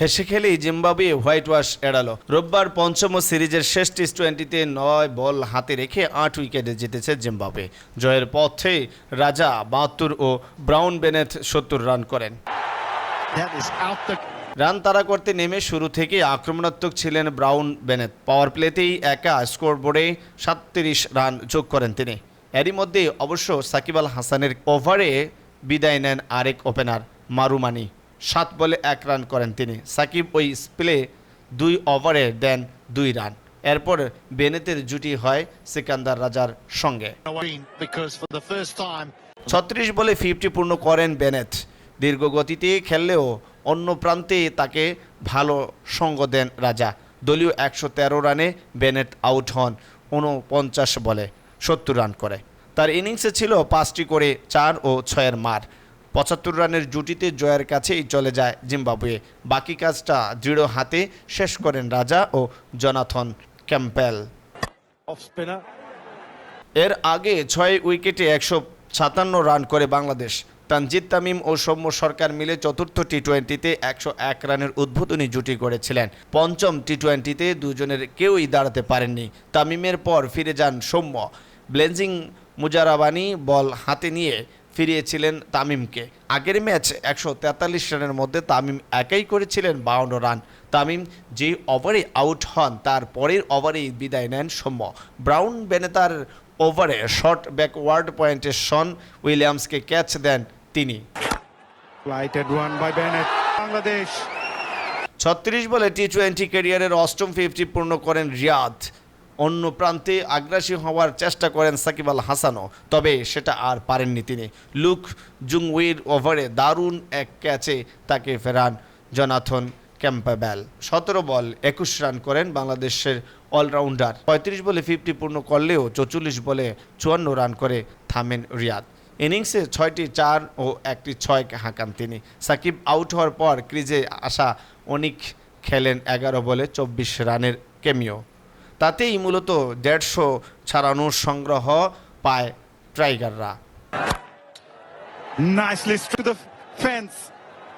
হেসে খেলেই Zimbabwe white wash এড়ালো। রোববার পঞ্চম সিরিজের শেষ টি টোয়েন্টিতে নয় বল হাতে রেখে আট উইকেটে জিতেছে জিম্বাবুয়ে। জয়ের পথে রাজা বাহাত্তর ও ব্রাউন বেনেথ সত্তর রান করেন। রান তাড়া করতে নেমে শুরু থেকে আক্রমণাত্মক ছিলেন ব্রাউন বেনেত পাওয়ার প্লেতেই একা স্কোরবোর্ডে সাতত্রিশ রান যোগ করেন তিনি। এরই মধ্যে অবশ্য সাকিব আল হাসানের ওভারে বিদায় নেন আরেক ওপেনার মারুমানি। সাত বলে এক রান করেন তিনি। সাকিব ওই স্পেলে দুই ওভারে দেন দুই রান। এরপর বেনেতের জুটি হয় সিকান্দার রাজার সঙ্গে। ছত্রিশ বলে ফিফটি পূর্ণ করেন বেনেথ দীর্ঘ গতিতে খেললেও অন্য প্রান্তে তাকে ভালো সঙ্গ দেন রাজা। দলীয় একশো তেরো রানে বেনেট আউট হন উনপঞ্চাশ বলে সত্তর রান করে। তার ইনিংসে ছিল পাঁচটি করে চার ও ছয়ের মার। পঁচাত্তর রানের জুটিতে জয়ের কাছেই চলে যায় জিম্বাবুয়ে। বাকি কাজটা দৃঢ় হাতে শেষ করেন রাজা ও জনাথন ক্যাম্পেল এর আগে ছয় উইকেটে একশো সাতান্ন রান করে বাংলাদেশ। তানজিদ তামিম ও সৌম্য সরকার মিলে চতুর্থ টি টোয়েন্টিতে একশো এক রানের উদ্বোধনী জুটি করেছিলেন পঞ্চম টি টোয়েন্টিতে দুজনের কেউই দাঁড়াতে পারেননি। তামিমের পর ফিরে যান সৌম্য। ব্লেঞ্জিং মুজারাবানি বল হাতে নিয়ে ফিরিয়েছিলেন তামিমকে আগের ম্যাচ একশো তেতাল্লিশ রানের মধ্যে তামিম একাই করেছিলেন বাউন্ন রান তামিম যে ওভারে আউট হন তার পরের ওভারেই বিদায় নেন সৌম্য ব্রাউন বেনেতার ওভারে শর্ট ব্যাকওয়ার্ড পয়েন্টে শন উইলিয়ামসকে ক্যাচ দেন তিনি. Bangladesh. ছত্রিশ বলে টি টোয়েন্টি ক্যারিয়ারের অষ্টম ফিফটি পূর্ণ করেন রিয়াদ অন্য প্রান্তে আগ্রাসী হওয়ার চেষ্টা করেন সাকিব আল হাসানও, তবে সেটা আর পারেননি তিনি। লুক জুংউইর ওভারে দারুণ এক ক্যাচে তাকে ফেরান জনাথন ক্যাম্পাবেল। সতেরো বল, একুশ রান করেন বাংলাদেশের অলরাউন্ডার। পঁয়ত্রিশ বলে ফিফটি পূর্ণ করলেও চৌচল্লিশ বলে চুয়ান্ন রান করে থামেন রিয়াদ। ইনিংসে ছয়টি চার ও একটি ছয় হাঁকান তিনি। সাকিব আউট হওয়ার পর ক্রিজে আসা অনিক খেলেন এগারো বলে চব্বিশ রানের কেমিও। তাতেই মূলত দেড়শো ছাড়ানোর সংগ্রহ পায় ট্রাইগাররা Nicely through the fence.